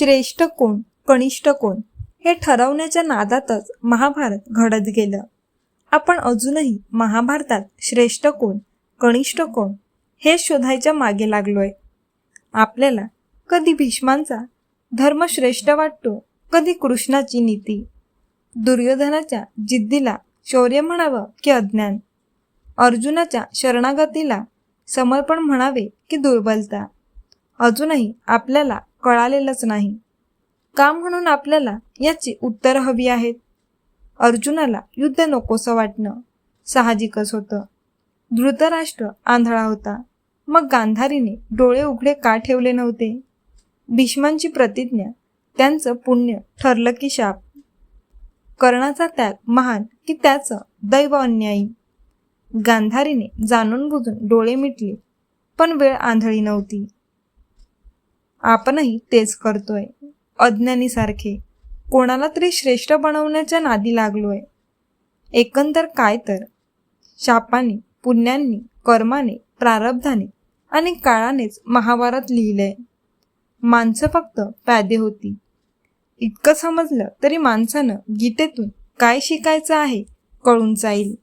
श्रेष्ठ कोण कनिष्ठ कोण हे ठरवण्याच्या नादातच महाभारत घडत गेलं. आपण अजूनही महाभारतात श्रेष्ठ कोण कनिष्ठ कोण हे शोधायच्या मागे लागलोय. आपल्याला कधी भीष्मांचा धर्म श्रेष्ठ वाटतो कधी कृष्णाची नीती. दुर्योधनाच्या जिद्दीला शौर्य म्हणावं की अज्ञान? अर्जुनाच्या शरणागतीला समर्पण म्हणावे की दुर्बलता? अजूनही आपल्याला कळालेलंच नाही. का म्हणून आपल्याला याची उत्तर हवी आहेत? अर्जुनाला युद्ध नकोसं वाटणं. साहजिकच होतं. धृतराष्ट्र आंधळा होता. मग गांधारीने डोळे उघडे का ठेवले नव्हते? भीष्मांची प्रतिज्ञा त्यांचं पुण्य ठरलं की शाप. कर्णाचा त्याग महान की त्याचं दैव अन्यायी? गांधारीने जाणून बुजून डोळे मिटले पण वेळ आंधळी नव्हती. आपणही तेच करतोय. अज्ञानीसारखे. कोणाला तरी श्रेष्ठ बनवण्याच्या नादी लागलोय. एकंदर काय तर? शापाने पुण्यांनी कर्माने प्रारब्धाने आणि काळानेच महाभारत लिहिलंय. माणसं फक्त पॅदे होती. इतकं समजलं तरी माणसानं गीतेतून काय शिकायचं आहे कळून जाईल.